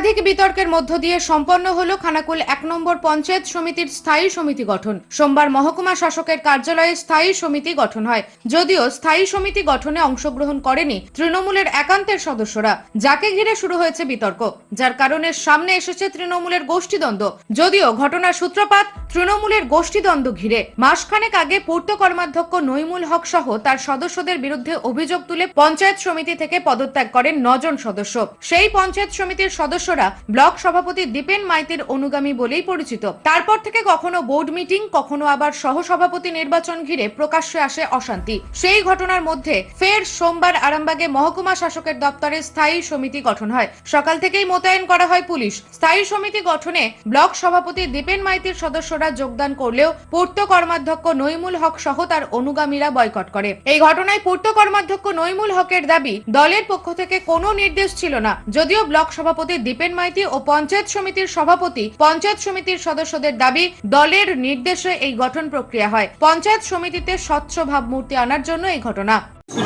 একাধিক বিতর্কের মধ্য দিয়ে সম্পন্ন হলো খানাকুল এক নম্বর পঞ্চায়েত সমিতির স্থায়ী সমিতি গঠন। সোমবার মহকুমা শাসকের কার্যালয়ে স্থায়ী সমিতি গঠন হয়। যদিও স্থায়ী সমিতি গঠনে অংশগ্রহণ করেনি তৃণমূলের একান্তের সদস্যরা, যাকে ঘিরে শুরু হয়েছে বিতর্ক। যার কারণে সামনে এসেছে তৃণমূলের গোষ্ঠীদ্বন্দ্ব। যদিও ঘটনার সূত্রপাত তৃণমূলের গোষ্ঠীদ্বন্দ্ব ঘিরে। মাসখানেক আগে পূর্ত কর্মাধ্যক্ষ নইমুল হক সহ তার সদস্যদের বিরুদ্ধে অভিযোগ তুলে পঞ্চায়েত সমিতি থেকে পদত্যাগ করেন নজন সদস্য। সেই পঞ্চায়েত সমিতির সদস্যরা ব্লক সভাপতি দীপেন মাইতির অনুগামী বলেই পরিচিত। তারপর থেকে কখনো বোর্ড মিটিং, কখনো আবার সহসভাপতি নির্বাচন ঘিরে প্রকাশ্যে আসে অশান্তি। সেই ঘটনার মধ্যে ফের সোমবার আরামবাগে মহকুমা শাসকের দপ্তরে স্থায়ী সমিতি গঠন হয়। সকাল থেকেই মোতায়েন করা হয় পুলিশ। স্থায়ী সমিতি গঠনে ব্লক সভাপতি দীপেন মাইতির সদস্যরা যোগদান করলেও পূর্ত কর্মাধ্যক্ষ নইমুল হক সহ তার অনুগামীরা বয়কট করে। এই ঘটনায় পূর্ত কর্মাধ্যক্ষ নইমুল হকের দাবি, দলের পক্ষ থেকে কোনো নির্দেশ ছিল না, যদিও ব্লক সভাপতি দীপেন মাইতি ও পঞ্চায়েত সমিতির সভাপতি, পঞ্চায়েত সমিতির সদস্যদের দাবি, দলের নির্দেশে এই গঠন প্রক্রিয়া হয়। পঞ্চায়েত সমিতিতে স্বচ্ছ ভাবমূর্তি আনার জন্য এই ঘটনা।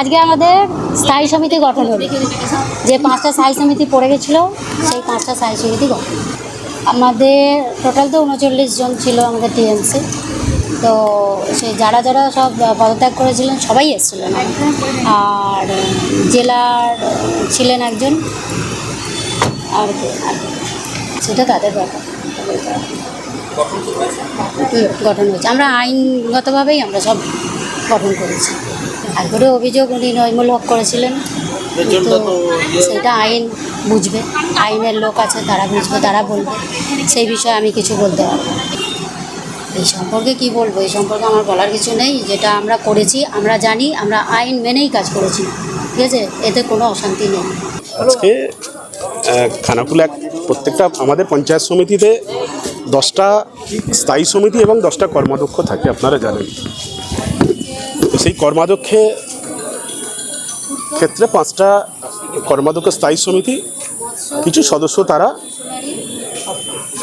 আজকে আমাদের স্থায়ী সমিতি গঠন হলো। যে পাঁচটা স্থায়ী সমিতি পড়ে গেছিল, সেই পাঁচটা স্থায়ী সমিতি গঠন। আমাদের টোটাল তো উনচল্লিশ জন ছিল আমাদের টিএমসি তো সেই যারা যারা সব পদত্যাগ করেছিলেন, সবাই এসেছিলেন। আর জেলার ছিলেন একজন। আর আর সেটা তাদের ব্যাপার। গঠন হয়েছে। আমরা আইনগতভাবেই আমরা সব গঠন করেছি। তারপরে অভিযোগ উনি হক করেছিলেন। কিন্তু সেটা আইন বুঝবে। আইনের লোক আছে তারা বুঝবে তারা বলবে। সেই বিষয়ে আমি কিছু বলতে পারব না। এই সম্পর্কে কি বলব? এই সম্পর্কে আমার বলার কিছু নেই। যেটা আমরা করেছি আমরা জানি আমরা আইন মেনেই কাজ করেছি। ঠিক আছে? এতে কোনো অশান্তি নেই। আজকে খানাকুল এক প্রত্যেকটা আমাদের পঞ্চায়েত সমিতিতে দশটা স্থায়ী সমিতি এবং দশটা কর্মাধ্যক্ষ থাকে আপনারা জানেন। সেই কর্মাধ্যক্ষে ক্ষেত্রে পাঁচটা কর্মাধ্যক্ষ স্থায়ী সমিতি কিছু সদস্য তারা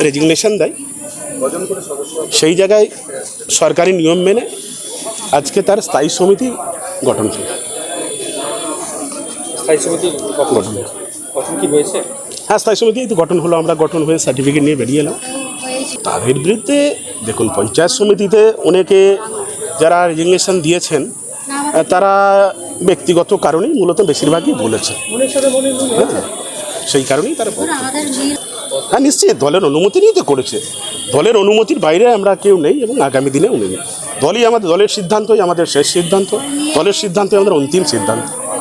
রেজিগনেশন দেয়। সেই জায়গায় সরকারি নিয়ম মেনে আজকে তার স্থায়ী সমিতি গঠন ছিল স্থায়ী সমিতি গঠন হলো। কি হয়েছে? হ্যাঁ স্থায়ী সমিতি তো গঠন হলো আমরা গঠন হয়ে সার্টিফিকেট নিয়ে বেরিয়ে এলাম। তাদের বিরুদ্ধে দেখুন পঞ্চায়েত সমিতিতে অনেকে যারা রেজিগনেশন দিয়েছেন তারা ব্যক্তিগত কারণেই মূলত বেশিরভাগই বলেছে হ্যাঁ, সেই কারণেই তারা হ্যাঁ নিশ্চয়ই দলের অনুমতি নিয়ে তো করেছে। দলের অনুমতির বাইরে আমরা কেউ নেই এবং আগামী দিনেও নেই। দলই আমাদের দলের সিদ্ধান্তই আমাদের শেষ সিদ্ধান্ত। দলের সিদ্ধান্তই আমাদের অন্তিম সিদ্ধান্ত।